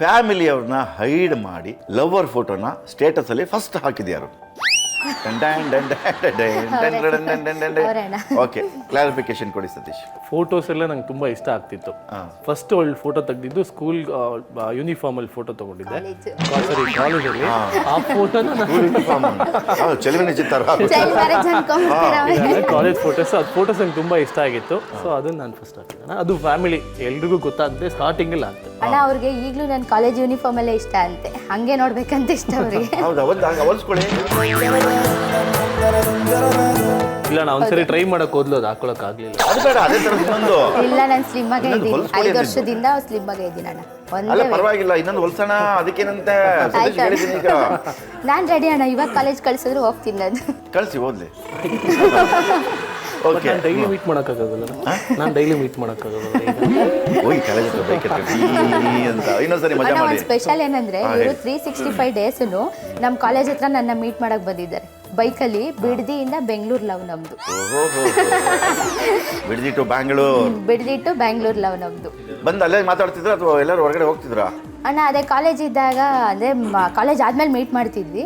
ಫ್ಯಾಮಿಲಿಯವ್ರನ್ನ hide ಮಾಡಿ lover ಫೋಟೋನ status ಅಲ್ಲಿ ಫಸ್ಟ್ ಹಾಕಿದ್ಯಾರು? ಓಕೆ ಕ್ಲಾರಿಫಿಕೇಶನ್ ಕೊಡಿ ಸತೀಶ್. ಫೋಟೋಸ್ ಎಲ್ಲ ನಂಗೆ ತುಂಬಾ ಇಷ್ಟ ಆಗ್ತಿತ್ತು. ಫಸ್ಟ್ ಒಳ್ಳೆ ಫೋಟೋ ತೆಗೆದಿದ್ದು ಸ್ಕೂಲ್ ಯೂನಿಫಾರ್ಮ್ ಅಲ್ಲಿ ಫೋಟೋ ತಗೊಂಡಿದ್ದೆ. ಸಾರಿ ಕಾಲೇಜಲ್ಲಿ ಆ ಅನ್ಕೊಂಡ್ಬಿಡ್ತೀರ ಕಾಲೇಜ್ ಫೋಟೋಸ್ ಅದು ಫೋಟೋಸ್ ನಂಗೆ ತುಂಬಾ ಇಷ್ಟ ಆಗಿತ್ತು. ಸೊ ಅದನ್ನ ನಾನು ಫಸ್ಟ್ ಹಾಕಿದ್ದೆ. ಅದು ಫ್ಯಾಮಿಲಿ ಎಲ್ರಿಗೂ ಗೊತ್ತಾಗದೆ ಸ್ಟಾರ್ಟಿಂಗ್ ಅಲ್ಲಿ ಆಗ್ತದೆ. ಅಣ್ಣ ಅವ್ರಿಗೆ ಈಗಲೂ ನನ್ನ ಕಾಲೇಜ್ ಯೂನಿಫಾರ್ಮ್ ಅಲ್ಲೇ ಇಷ್ಟ ಅಂತೆ. ಹಂಗೆ ನೋಡ್ಬೇಕಂತ ಇಷ್ಟ ಅವ್ರಿಗೆ. ಹೌದಾ? ಒಂದು ಹಂಗೆ ಹೊಲ್ಸ್ಕೊಳ್ಳಿ. ಇಲ್ಲ ನಾ ಒಂದ್ಸರಿ ಟ್ರೈ ಮಾಡಕ್ ಹೋದ್ಲು ಅದು ಹಾಕೊಳಕ್ ಆಗ್ಲಿಲ್ಲ ಅದು ಬೇಡ ಅದೇ ಥರ ಇನ್ನೊಂದು ಇಲ್ಲ ನಾನು ಸ್ಲಿಮ್ ಆಗೇ ಇನ್ನೊಂದು ಇದ್ದೀನಿ. ಹೊಲ್ಸ್ಕೊಳ್ಳಿ ಐದು. ವರ್ಷದಿಂದ ಸ್ಲಿಮ್ ಆಗೇ ಇದ್ದೀನಿ ಅಣ್ಣ. ಅಲ್ಲ ಒಂದೇ ಪರವಾಗಿಲ್ಲ ಇನ್ನೊಂದು ಹೊಲ್ಸೋಣ ಅದಕ್ಕೇನಂತೆ ಸತೀಶ್ ಹೇಳಿದ್ದೀನಿ ಈಗ. ನಾನು ರೆಡಿ ಅಣ್ಣ. ಇವಾಗ ಕಾಲೇಜ್ ಕಳ್ಸಿದ್ರು ಹೋಗ್ತೀನಿ ನಾನು. ಕಳಿಸಿ ಓದ್ಲಿ. ಓಕೆ ನಾನು ಡೈಲಿ ಮೀಟ್ ಮಾಡೋಕ್ಕಾಗಲ್ಲ ನಾನು ಡೈಲಿ ಮೀಟ್ ಮಾಡೋಕ್ಕಾಗಲ್ಲ ಈಗ. ಹೋಗಿ ಕಾಲೇಜ್ ಹತ್ರ ಬೈಕ್ ಅಂತ. ಇನ್ನೊಂದ್ಸರಿ ಮಜಾ ಮಾಡಿ. ಒಂದು ಸ್ಪೆಷಲ್ ಏನಂದ್ರೆ ಇವರು ಹೇಳಿ. ತ್ರೀ ಸಿಕ್ಸ್ಟಿ ಫೈವ್ ಡೇಸು ನಮ್ಮ ಕಾಲೇಜ್ ಹತ್ರ ನನ್ನ ಮೀಟ್ ಮಾಡಕ್ ಬಂದಿದ್ದಾರೆ. ಬೈಕಲ್ಲಿ ಬಿಡದಿಯಿಂದ ಬೆಂಗಳೂರು ಲವ್ ನಮ್ದು. ಓಹೋ ಬಿಡ್ದಿಟ್ಟು ಬ್ಯಾಂಗ್ಳೂರ್. ಬಿಡದಿಟ್ಟು ಬ್ಯಾಂಗ್ಳೂರ್ ಲವ್ ನಮ್ದು. ಬಂದು ಅಲ್ಲೇ ಮಾತಾಡ್ತಿದ್ರ ಅಥವಾ ಎಲ್ಲರೂ ಹೊರಗಡೆ ಹೋಗ್ತಿದ್ರಾ? ಅಣ್ಣ ಅದೇ ಕಾಲೇಜ್ ಇದ್ದಾಗ ಅಂದ್ರೆ ಕಾಲೇಜ್ ಆದ್ಮೇಲೆ ಮೀಟ್ ಮಾಡ್ತಿದ್ವಿ.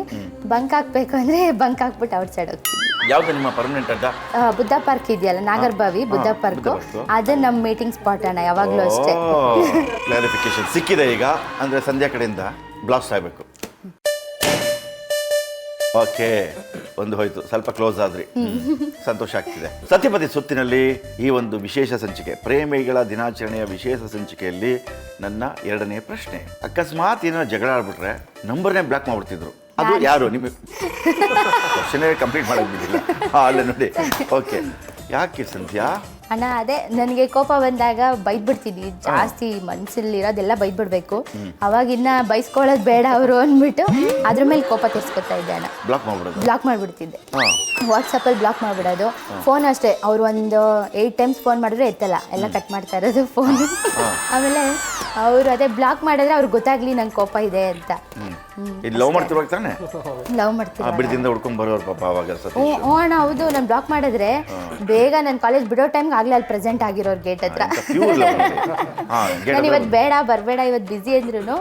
ಬಂಕ್ ಹಾಕ್ಬೇಕು ಅಂದ್ರೆ ಬಂಕ್ ಹಾಕ್ಬಿಟ್ಟು ಔಟ್ ಸೈಡ್ ಹೋಗ್ತಿದ್ವಿ. ಯಾವ್ದು ನಿಮ್ಮ ಪರ್ಮನೆಂಟ್ ಅಡ್ಡ? ಆ, ಬುದ್ಧ ಪಾರ್ಕ್ ಇದೆಯಲ್ಲ ನಾಗರ್ಬಾವಿ ಬುದ್ಧ ಪಾರ್ಕ್ ಬುದ್ಧ ಪಾರ್ಕು. ಅದು ನಮ್ಮ ಮೀಟಿಂಗ್ ಸ್ಪಾಟ್ ಅಣ್ಣ ಯಾವಾಗ್ಲೂ ಅಷ್ಟೇ. ಕ್ಲಾರಿಫಿಕೇಶನ್ ಸಿಕ್ಕಿದೆ ಈಗ ಅಂದ್ರೆ ಸಂಧ್ಯಾ ಕಡೆಯಿಂದ ಬ್ಲಾಸ್ಟ್ ಆಗಬೇಕು. ಓಕೆ ಒಂದು ಹೋಯ್ತು. ಸ್ವಲ್ಪ ಕ್ಲೋಸ್ ಆದ್ರಿ. ಸಂತೋಷ ಆಗ್ತಿದೆ. ಸತ್ಯಪತಿ ಸುತ್ತಿನಲ್ಲಿ ಈ ಒಂದು ವಿಶೇಷ ಸಂಚಿಕೆ ಪ್ರೇಮಿಗಳ ದಿನಾಚರಣೆಯ ವಿಶೇಷ ಸಂಚಿಕೆಯಲ್ಲಿ ನನ್ನ ಎರಡನೇ ಪ್ರಶ್ನೆ. ಅಕಸ್ಮಾತ್ ಏನೋ ಜಗಳ ಆಡ್ಬಿಟ್ರೆ ನಂಬರ್ನೇ ಬ್ಲಾಕ್ ಮಾಡ್ಬಿಡ್ತಿದ್ರು. ಅದು ಯಾರು? ನಿಮಗೆ ಕ್ವಶನೇ ಕಂಪ್ಲೀಟ್ ಮಾಡೋಕ್ಕೆ ಬಿಟ್ಟಿಲ್ಲ ಅಲ್ಲ ಅಲ್ಲೇ ನೋಡಿ. ಓಕೆ ಯಾಕೆ ಸಂಧ್ಯಾ? ಅಣ್ಣ ಅದೇ ನನಗೆ ಕೋಪ ಬಂದಾಗ ಬೈದ್ಬಿಡ್ತೀನಿ ಜಾಸ್ತಿ ಮನ್ಸಲ್ಲಿ ಇರೋದೆಲ್ಲ ಬೈದ್ಬಿಡ್ಬೇಕು. ಅವಾಗಿನ್ನ ಬೈಸ್ಕೊಳ್ಳೋದು ಬೇಡ ಅವರು ಅಂದ್ಬಿಟ್ಟು ಅದ್ರ ಮೇಲೆ ಕೋಪ ತೆರ್ಸ್ಕೊತಾ ಇದ್ದೆ ಅಣ್ಣ. ಬ್ಲಾಕ್ ಮಾಡ್ಬಿಡೋದು? ಬ್ಲಾಕ್ ಮಾಡ್ಬಿಡ್ತಿದ್ದೆ. ವಾಟ್ಸಪ್ಪಲ್ಲಿ ಬ್ಲಾಕ್ ಮಾಡಿಬಿಡೋದು. ಫೋನ್ ಅಷ್ಟೇ. ಅವ್ರು ಒಂದು ಏಯ್ಟ್ ಟೈಮ್ಸ್ ಫೋನ್ ಮಾಡಿದ್ರೆ ಎತ್ತಲ್ಲ. ಎಲ್ಲ ಕಟ್ ಮಾಡ್ತಾ ಇರೋದು ಫೋನ್ ಆಮೇಲೆ ಅವರು ಅದೇ ಬ್ಲಾಕ್ ಮಾಡಿದ್ರೆ ಅವ್ರಿಗೆ ಗೊತ್ತಾಗ್ಲಿ ನಂಗೆ ಕೋಪ ಇದೆ ಅಂತ. ಇದು ಲವ್ ಮಾಡ್ತಿರುವಾಗ ತಾನೆ? ಲವ್ ಮಾಡ್ತೀನಿ ಬಿಡದಿಂದ ಹುಡ್ಕೊಂಡ್ ಬರೋರು ಪಾಪ ಅವಾಗ ಹ್ಞೂ ಅಣ್ಣ ಹೌದು. ನಾನು ಬ್ಲಾಕ್ ಮಾಡಿದ್ರೆ ಬೇಗ ನನ್ನ ಕಾಲೇಜ್ ಬಿಡೋ ಟೈಮ್ ಆಗಲೇ ಅಲ್ಲಿ ಪ್ರೆಸೆಂಟ್ ಆಗಿರೋರ್ ಗೇಟ್ ಹತ್ರ. ನಾನು ಇವತ್ತು ಬೇಡ ಬರಬೇಡ ಇವತ್ತು ಬಿಸಿ ಅಂದ್ರೂ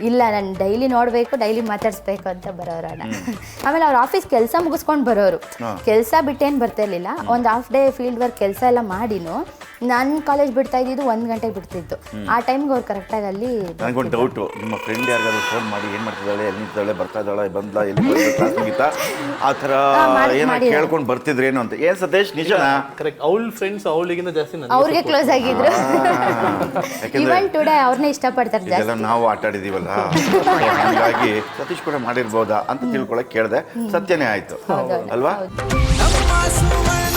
ಇಲ್ಲ ನಾನು ಡೈಲಿ ನೋಡಬೇಕು ಡೈಲಿ ಮಾತಾಡಿಸ್ಬೇಕು ಅಂತ ಬರೋರಣ್ಣ ಆಮೇಲೆ ಅವ್ರ ಆಫೀಸ್ ಕೆಲಸ ಮುಗಿಸ್ಕೊಂಡು ಬರೋರು. ಕೆಲಸ ಬಿಟ್ಟೇನು ಬರ್ತಾ ಇರಲಿಲ್ಲ. ಒಂದು ಹಾಫ್ ಡೇ ಫೀಲ್ಡ್ ವರ್ಕ್ ಕೆಲಸ ಎಲ್ಲ ಮಾಡಿನು ನಾನು ಕಾಲೇಜ್ ಬಿಡ್ತಾ ಇದ್ದಿದ್ದು ಒಂದು ಗಂಟೆಗೆ ಬಿಡ್ತಿತ್ತು. ಆ ಟೈಮ್ಗೆ ಅವ್ರು ಕರೆಕ್ಟಾಗಿ ಅಲ್ಲಿ ನನಗೊಂದು ಡೌಟು ನಿಮ್ಮ ಫ್ರೆಂಡ್ ಯಾರಿಗಾದ್ರು ಫೋನ್ ಮಾಡಿ ಏನು ಮಾಡ್ತಿದ್ದಾಳೆ ಎಲ್ಲಿ ನಿಂತಿದ್ದಾಳೆ ಬರ್ತಾ ಇದ್ದಾಳೆ ಬಂದ್ಲಾ ಎಲ್ಲಿ ಬಂದ್ಲು, ಮುಗೀತಾ? ಆ ಥರ ಏನೋ ಕೇಳ್ಕೊಂಡು ಬರ್ತಿದ್ರೇನು ಅಂತ. ಏನು ಸತೀಶ್ ನಿಜನಾ? ಕರೆಕ್ಟ್ ಅವಳ ಫ್ರೆಂಡ್ಸ್ ಅವಳಿಗಿಂತ ಜಾಸ್ತಿ ನನಗೆ ಅವ್ರಿಗೆ ಕ್ಲೋಸ್ ಆಗಿದ್ರು. ಯಾಕೆಂದ್ರೆ ಇವನ್ ಟುಡೇ ಅವ್ರನ್ನೇ ಇಷ್ಟಪಡ್ತಾರೆ ಜಾಸ್ತಿ. ಇದೆಲ್ಲ ನಾವು ಆಟ ಆಡಿದೀವಲ್ಲ. ಹಾಗಾಗಿ ಸತೀಶ್ ಕೂಡ ಮಾಡಿರ್ಬೋದಾ ಅಂತ ತಿಳ್ಕೊಳಕ್ ಕೇಳಿದೆ. ಸತ್ಯನೇ ಆಯ್ತು. ಅಲ್ವಾ? ನಮ್ಮ